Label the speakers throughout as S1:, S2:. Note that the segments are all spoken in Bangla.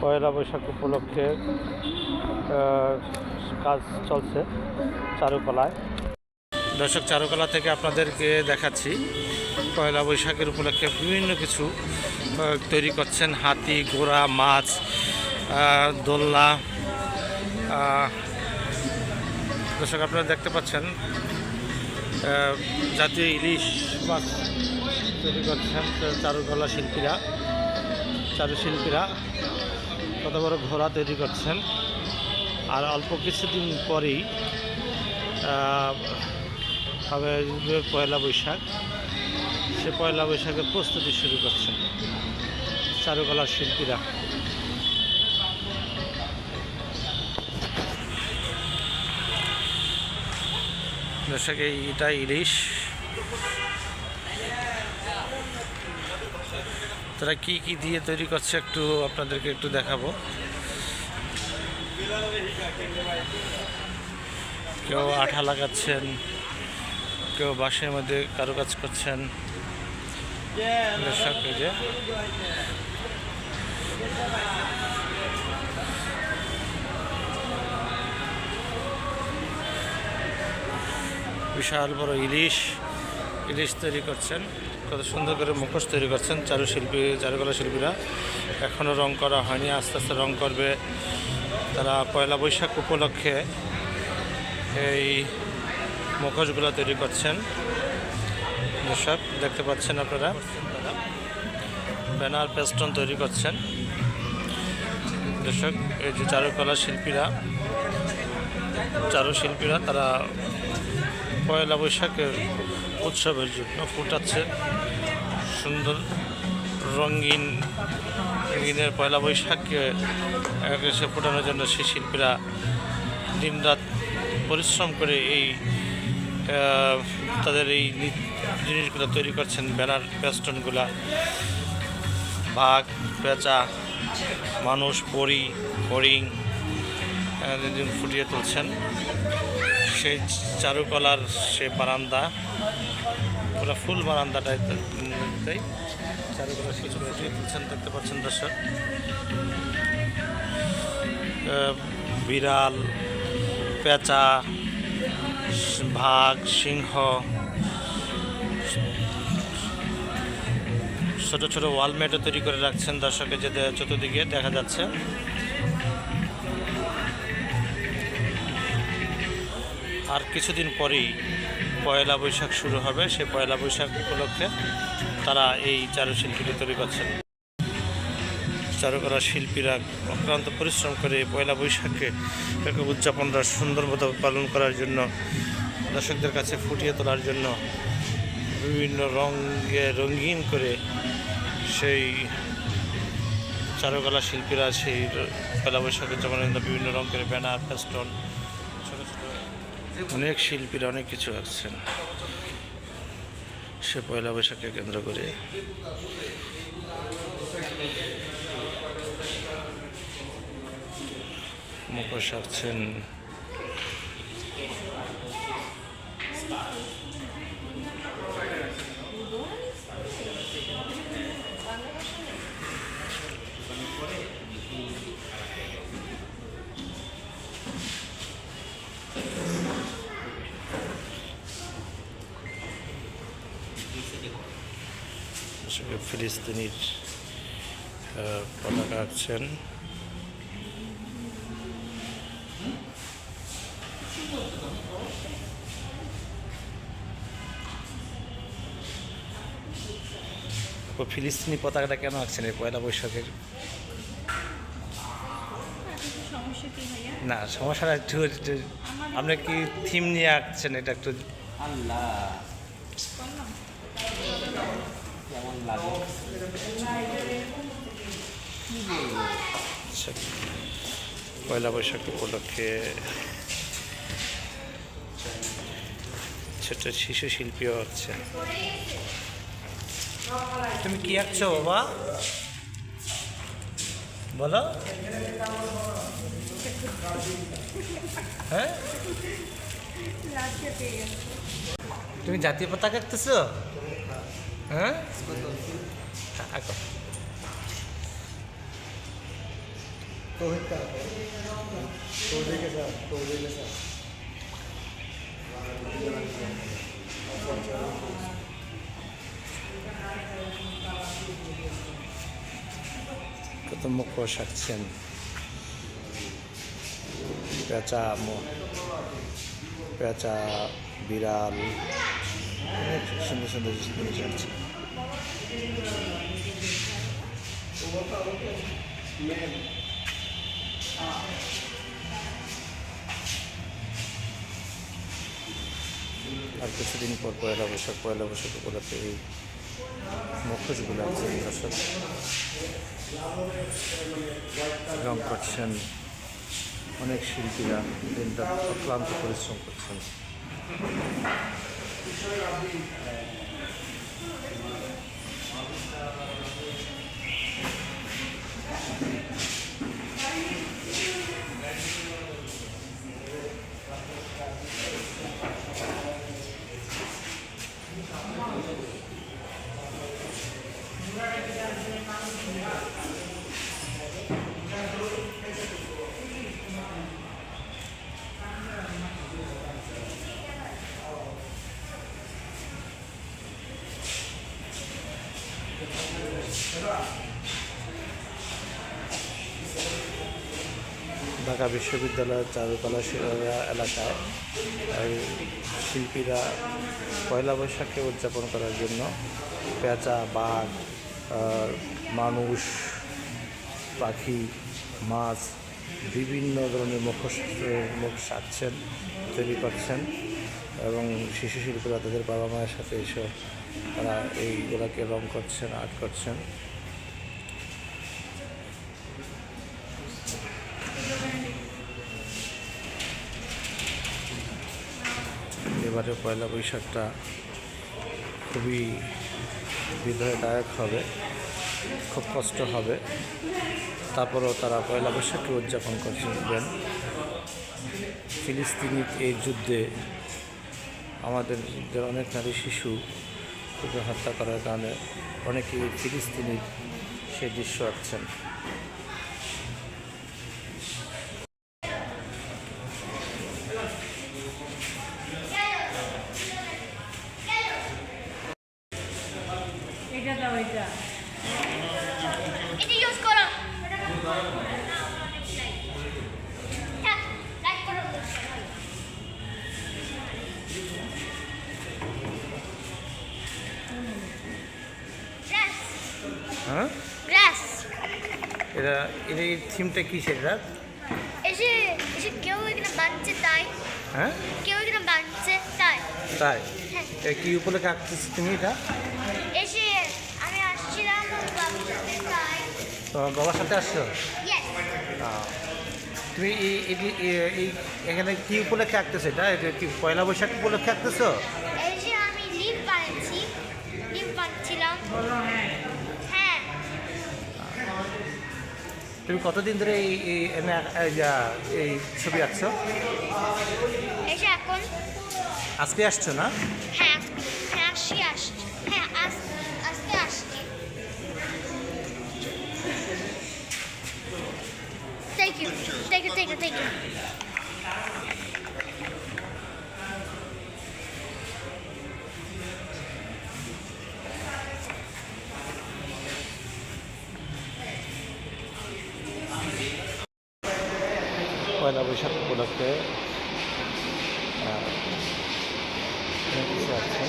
S1: পয়লা বৈশাখ উপলক্ষে কাজ চলছে চারুকলায়। দর্শক, চারুকলা থেকে আপনাদেরকে দেখাচ্ছি, পয়লা বৈশাখের উপলক্ষে বিভিন্ন কিছু তৈরি করছেন হাতি, ঘোড়া, মাছ দোলনা দর্শক, আপনারা দেখতে পাচ্ছেন জাতীয় ইলিশ মাছ তৈরি করছেন চারুকলা শিল্পীরা, চারুশিল্পীরা। কত বড় ঘোড়া তৈরি করছেন? আর অল্প কিছুদিন পরেই হবে পয়লা বৈশাখ, সে পয়লা বৈশাখের প্রস্তুতি শুরু করছেন চারুকলার শিল্পীরা। দর্শক, এই- এটা ইলিশ। তারা কি কি দিয়ে তৈরি করছে একটু আপনাদেরকে একটু দেখাবো। কেউ আঠা লাগাচ্ছেন, কেউ বাঁশের মধ্যে কারুকাজ করছেন। বিশাল বড় ইলিশ ইলিশ তৈরি করছেন। কত সুন্দর করে মুখোশ তৈরি করছেন চারুশিল্পী, চারুকলা শিল্পীরা। এখনও রং করা হয়নি, আস্তে আস্তে রং করবে তারা পয়লা বৈশাখ উপলক্ষে এই মুখোশগুলো তৈরি করছেন। দর্শক, দেখতে পাচ্ছেন আপনারা, ব্যানার পেস্টন তৈরি করছেন। দর্শক, এই যে চারুকলা শিল্পীরা, চারুশিল্পীরা তারা পয়লা বৈশাখের উৎসবের জন্য ফুটাচ্ছে সুন্দর রঙিন, রঙিনের পয়লা বৈশাখকে এসে ফোটানোর জন্য সেই শিল্পীরা দিনরাত পরিশ্রম করে এই তাদের এই জিনিসগুলো তৈরি করছেন, ব্যানার, প্যাস্টনগুলা। বাঘ, পেঁচা, মানুষ, পরি হরিং ফুটিয়ে তুলছেন। সেই চারুকলার সে বারান্দা, পুরো ফুল বারান্দাটাই তাই? চারুকলা কিছু তুলছেন, দেখতে পাচ্ছেন দর্শক। বিড়াল, পেঁচা ভাগ সিংহ, ছোট ছোট ওয়ালমেটও তৈরি করে রাখছেন দর্শকের যে চতুর্দিকে দেখা যাচ্ছে। আর কিছুদিন পরেই পয়লা বৈশাখ শুরু হবে। সেই পয়লা বৈশাখ উপলক্ষে তারা এই চারুশিল্পীটি তৈরি করছেন। চারুকলা শিল্পীরা অক্লান্ত পরিশ্রম করে পয়লা বৈশাখকে উদযাপনটা সুন্দর মতো পালন করার জন্য, দর্শকদের কাছে ফুটিয়ে তোলার জন্য বিভিন্ন রঙে রঙিন করে সেই চারুকলা শিল্পীরা সেই পয়লা বৈশাখের যেমন বিভিন্ন রঙ করে ব্যানার ফেস্টন অনেক শিল্পীরা অনেক কিছু আসছেন সে পয়লা বৈশাখকে কেন্দ্র করে। মুখোশ আঁকছেন। ফিলিস্তিনির পতাকা আঁকছেন। ফিলিস্তিনি পতাকাটা কেন আঁকছেন এই পয়লা বৈশাখের? না, সমস্যাটা একটু আপনি কি থিম নিয়ে আঁকছেন? এটা একটু
S2: আল্লাহ।
S1: পয়লা বৈশাখ উপলক্ষে ছোট শিশু শিল্পীও হচ্ছে। তুমি কি আঁকছো বাবা? বলো। হ্যাঁ? তুমি জাতীয় পতাকা আঁকতেছো? হ্যাঁ আঁকো
S3: तोहिद का तोहदे के साथ तोहदे के साथ
S1: কত মুখোশ আঁকছেন পেঁচা মো- পেঁচা বিড়াল সুন্দর সুন্দর জিনিস আছে আর কিছুদিন পর পয়লা বৈশাখ পয়লা বৈশাখ উপলক্ষে এই মুখোশগুলো আছে রং করছেন অনেক শিল্পীরা দিনটা অক্লান্ত পরিশ্রম করছেন বিষয়ে আপনি ঢাকা বিশ্ববিদ্যালয়ের চারুকলা এলাকায় শিল্পীরা পয়লা বৈশাখকে উদযাপন করার জন্য পেঁচা, বাঘ মানুষ, পাখি, মাছ বিভিন্ন ধরনের মুখোশ, মুখ আঁকছেন তৈরি করছেন এবং শিশু শিল্পীরা তাদের বাবা মায়ের সাথে এসে তারা এইগুলোকে রং করছেন, আর্ট করছেন। এবারে পয়লা বৈশাখটা খুবই হৃদয়দায়ক হবে, খুব কষ্ট হবে। তারপরেও তারা পয়লা বৈশাখকে উদযাপন করছেন ফিলিস্তিনি এই যুদ্ধে আমাদের অনেক নারী শিশু তাদের হত্যা করার কারণে অনেকেই ফিলিস্তিনির সেই দৃশ্য আঁকছেন।
S4: এটা দাও এটা।
S5: এটা ইউজ করো থাক, লাইক করো গ্রাস
S1: হ্যাঁ
S5: গ্রাস
S1: এটা এটা এই থিমটা কী সেটা
S5: এসে এসে কেউ এখানে বাঁধছে তাই।
S1: হ্যাঁ?
S5: কেউ এখানে বাঁধছে তাই।
S1: তাই?
S5: হ্যাঁ।
S1: এ কী উপলক্ষে আঁকতেছ তুমি এটা?
S5: এসে আমি আসছিলাম বাবুর সাথে তাই।
S1: তোমার বাবার সাথে আসছো? তুমি এই এটি- এখানে কী উপলক্ষে আঁকতেছো এটা? এটা কি পয়লা বৈশাখ উপলক্ষে আঁকতেছো
S5: এসে আমি লিপ বানাচ্ছি লিপ বানাচ্ছিলাম হ্যাঁ
S1: তুমি কতদিন ধরে এই এই ছবি আঁকছো?
S5: এখন?
S1: আজকে আসছো না?
S5: হ্যাঁ হ্যাঁ আসছি আসছি। হ্যাঁ আজকে আসছি। Thank you thank you thank you thank
S1: you Baishakh উপলক্ষে আহ, অনেক কিছু আছে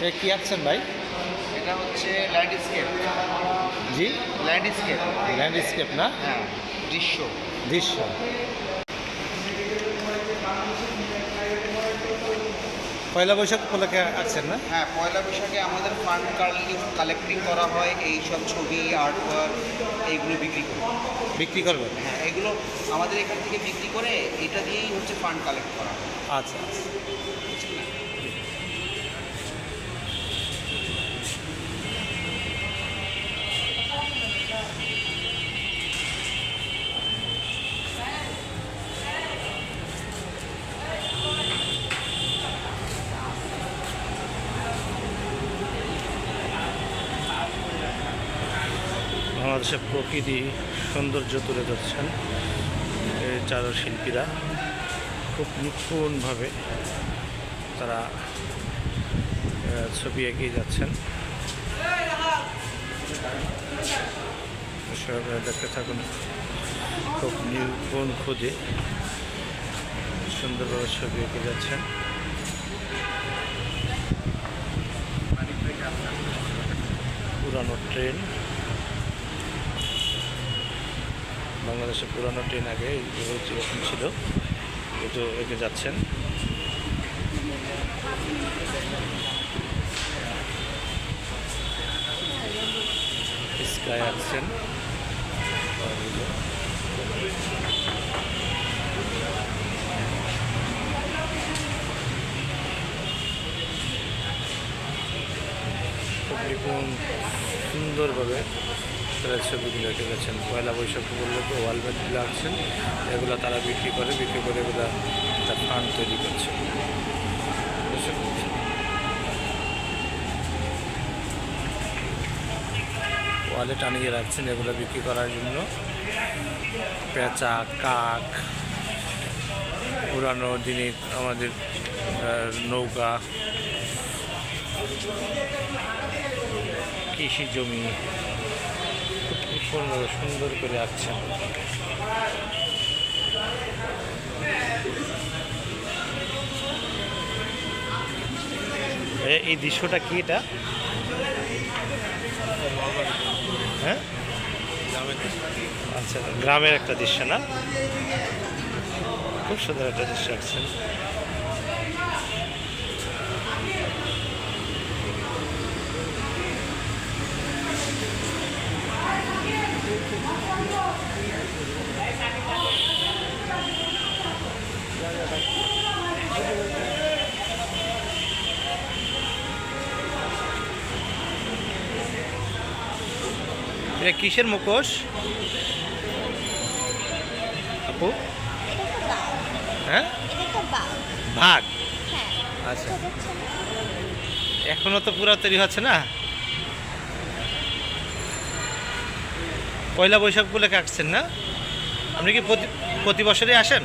S1: এ কি আঁকছেন ভাই?
S2: এটা হচ্ছে ল্যান্ডস্কেপ
S1: জি?
S2: ল্যান্ডস্কেপ
S1: ল্যান্ডস্কেপ না?
S2: হ্যাঁ দৃশ্য।
S1: দৃশ্য। পয়লা বৈশাখ উপলক্ষে আঁকছেন না?
S2: হ্যাঁ পয়লা বৈশাখে আমাদের ফান্ড কালেক্টিং করা হয় এই সব ছবি আর্ট ওয়ার্ক এইগুলো বিক্রি করে।
S1: বিক্রি করবেন?
S2: হ্যাঁ এগুলো আমাদের এখান থেকে বিক্রি করে এটা দিয়েই হচ্ছে ফান্ড কালেক্ট করা
S1: আচ্ছা আচ্ছা। বাংলাদেশের প্রকৃতি সৌন্দর্য তুলে ধরছেন এই চারুশিল্পীরা। খুব নিপুণভাবে তারা ছবি এগিয়ে যাচ্ছেন। দেখতে থাকুন। খুব নিপুণ খুঁজে সুন্দরভাবে ছবি এঁকে যাচ্ছেন। পুরানো ট্রেন। বাংলাদেশে পুরানো ট্রেন আগে এইভাবে যেরকম ছিল এটা এঁকে যাচ্ছেন। স্কাই আঁকছেন খুব সুন্দরভাবে তারা ছবিগুলো এঁকে গেছেন। পয়লা বৈশাখ উপলক্ষে ওয়ালমেটগুলো আঁকছেন এগুলো তারা বিক্রি করে বিক্রি করে এগুলো একটা ফান্ড তৈরি করছে? ওয়ালে টানিয়ে রাখছেন এগুলো বিক্রি করার জন্য। পেঁচা, কাক, পুরানো দিনের আমাদের নৌকা, কৃষি জমি সুন্দর সুন্দর করে আঁকছেন এই দৃশ্যটা কি এটা? হ্যাঁ? আচ্ছা গ্রামের একটা দৃশ্য না? খুব সুন্দর একটা দৃশ্য আঁকছেন। এটা কিসের মুখোশ? আপু? হ্যাঁ? ভাগ। আচ্ছা। এখনও তো পুরা তৈরি হচ্ছে না? পয়লা বৈশাখ বলে কাটছেন না? আপনি কি প্রতি প্রতি বছরই আসেন?